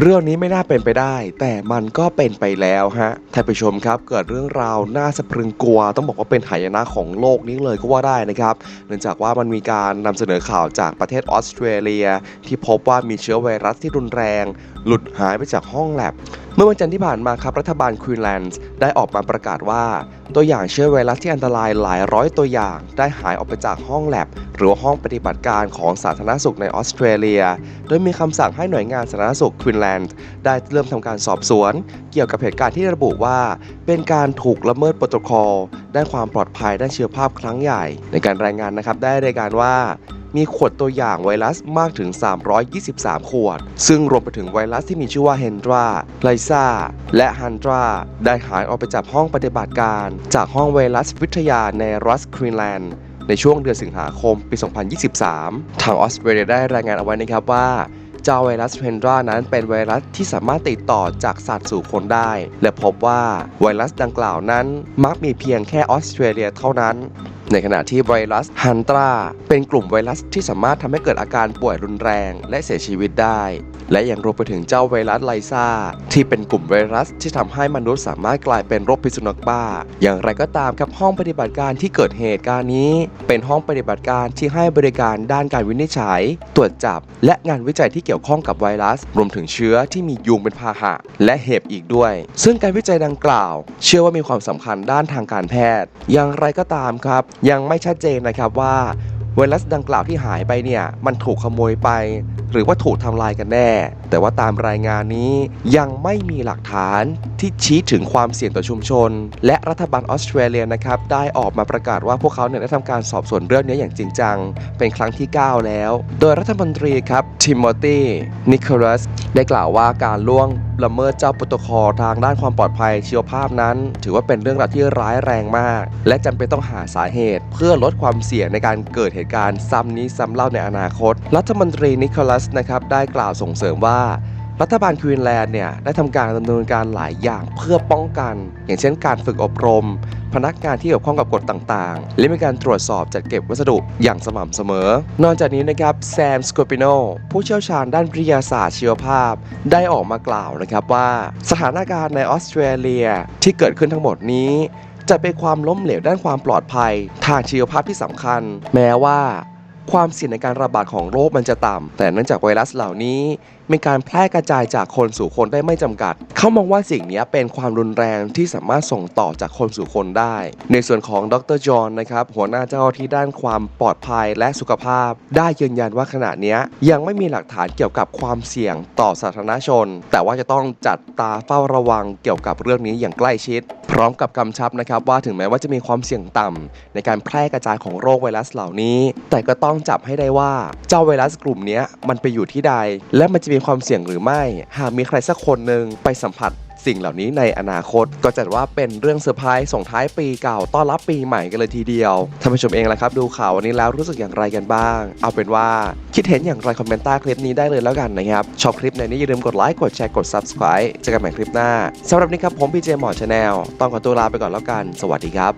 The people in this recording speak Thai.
เรื่องนี้ไม่น่าเป็นไปได้ แต่มันก็เป็นไปแล้วฮะท่านผู้ชมครับ เกิดเรื่องราวน่าสะพรึงกลัว ต้องบอกว่าเป็นหายนะของโลกนี้เลยก็ว่าได้นะครับ เนื่องจากว่ามันมีการนำเสนอข่าวจากประเทศออสเตรเลีย ที่พบว่ามีเชื้อไวรัสที่รุนแรง หลุดหายไปจากห้องแลบ เมื่อวันจันทร์ที่ผ่านมาครับรัฐบาลควีนแลนด์ได้ออกมาประกาศว่า ตัวอย่างเชื้อไวรัสที่อันตรายหลายร้อยตัวอย่าง ได้หายออกไปจากห้องแลบ หรือห้องปฏิบัติการของสาธารณสุขในออสเตรเลีย โดยมีคำสั่งให้หน่วยงานสาธารณสุขควีนแลนด์ได้เริ่มทำการสอบสวน เกี่ยวกับเหตุการณ์ที่ระบุว่า เป็นการถูกละเมิดโปรโตคอลด้านความปลอดภัยด้านเชื้อภาพครั้งใหญ่ ในการรายงานนะครับได้รายงานว่า มีขวดตัวอย่างไวรัสมากถึง 323 ขวด ซึ่งรวมไปถึงไวรัสที่มีชื่อว่าเฮนดราไลซาและฮันดราได้หายออกไปจากห้องปฏิบัติการ จากห้องไวรัสวิทยาในรัสควีนแลนด์ในช่วงเดือนสิงหาคมปี 2023 ทางออสเตรเลียได้รายงานเอาไว้นะครับว่าเจ้าไวรัสเฮนดรานั้นเป็นไวรัสที่สามารถติดต่อจากสัตว์สู่คนได้ และพบว่าไวรัสดังกล่าวนั้นมักมีเพียงแค่ออสเตรเลียเท่านั้น ในขณะที่ไวรัสฮันตราเป็นกลุ่มไวรัสที่สามารถทำให้เกิดอาการป่วยรุนแรงและเสียชีวิตได้ และยังรวมไปถึงเจ้าไวรัสไลซาที่เป็นกลุ่มไวรัสที่ทำให้มนุษย์สามารถกลายเป็นโรคพิษสุนัขบ้า อย่างไรก็ตามครับห้องปฏิบัติการที่เกิดเหตุการณ์นี้ เป็นห้องปฏิบัติการที่ให้บริการด้านการวินิจฉัย ตรวจจับ และงานวิจัยที่เกี่ยวข้องกับไวรัส รวมถึงเชื้อที่มียุงเป็นพาหะ และเห็บอีกด้วย ซึ่งการวิจัยดังกล่าว เชื่อว่ามีความสำคัญด้านทางการแพทย์ อย่างไรก็ตามครับยังไม่ชัดเจนนะครับว่าไวรัสดังกล่าวที่หายไปเนี่ยมันถูกขโมยไป หรือว่าถูกทำลายกันแน่ แต่ว่าตามรายงานนี้ยังไม่มีหลักฐานที่ชี้ถึงความเสี่ยงต่อชุมชน และรัฐบาลออสเตรเลียนะครับได้ออกมาประกาศว่าพวกเขาเนี่ยได้ทำการสอบสวนเรื่องนี้อย่างจริงจัง เป็นครั้งที่ 9 แล้ว โดยรัฐมนตรีครับทิโมธีนิโคลัสได้กล่าวว่าการล่วงละเมิดเจ้าโปรโตคอลทางด้านความปลอดภัยชีวภาพนั้น ถือว่าเป็นเรื่องราวที่ร้ายแรงมาก และจำเป็นต้องหาสาเหตุ เพื่อลดความเสี่ยงในการเกิดเหตุการณ์ซ้ำนี้ซ้ำเล่าในอนาคต รัฐมนตรีนิโคลัสนะครับได้กล่าวส่งเสริมว่ารัฐบาลควีนแลนด์เนี่ยได้ทำการดำเนินการหลายอย่างเพื่อป้องกัน อย่างเช่นการฝึกอบรม พนักงานที่เกี่ยวข้องกับกฎต่างๆ และมีการตรวจสอบจัดเก็บวัสดุอย่างสม่ำเสมอ นอกจากนี้นะครับแซมสโคปิโนผู้เชี่ยวชาญด้านวิทยาศาสตร์ชีวภาพ ได้ออกมากล่าวนะครับว่าสถานการณ์ในออสเตรเลียที่เกิดขึ้นทั้งหมดนี้จะเป็นความล้มเหลวด้านความปลอดภัย ทางชีวภาพที่สำคัญ แม้ว่า ความเสี่ยงในการระบาดของโรคมันจะต่ำ แต่เนื่องจากไวรัสเหล่านี้ มีการแพร่กระจายจากคนสู่คนได้ไม่จำกัด เขามองว่าสิ่งนี้เป็นความรุนแรงที่สามารถส่งต่อจากคนสู่คนได้ ในส่วนของดรจอห์นนะครับ หัวหน้าเจ้าที่ด้านความปลอดภัยและสุขภาพ ได้ยืนยันว่าขณะนี้ยังไม่มีหลักฐานเกี่ยวกับความเสี่ยงต่อสาธารณชน แต่ว่าจะต้องจัดตาเฝ้าระวังเกี่ยวกับเรื่องนี้อย่างใกล้ชิด ร้อมกับกำชับนะครับว่าถึงแม้ว่าจะมีความเสี่ยงต่ำในการแพร่กระจายของโรคไวรัสเหล่านี้ แต่ก็ต้องจับให้ได้ว่าเจ้าไวรัสกลุ่มนี้มันไปอยู่ที่ใด และมันจะมีความเสี่ยงหรือไม่ หากมีใครสักคนหนึ่งไปสัมผัส สิ่งเหล่านี้ในอนาคต ก็จัดว่าเป็นเรื่องเซอร์ไพรส์ส่งท้ายปีเก่าต้อนรับปีใหม่กันเลยทีเดียวท่านผู้ชมเองละครับ ดูข่าววันนี้แล้วรู้สึกอย่างไรกันบ้าง เอาเป็นว่าคิดเห็นอย่างไรคอมเมนต์ใต้คลิปนี้ได้เลยแล้วกันนะครับ ชอบคลิปไหนนี้อย่าลืมกดไลค์กดแชร์กด subscribe เจอกันใหม่คลิปหน้าสำหรับนี้ครับผมพีเจหมอชาแนลต้องขอตัวลาไปก่อนแล้วกัน สวัสดีครับ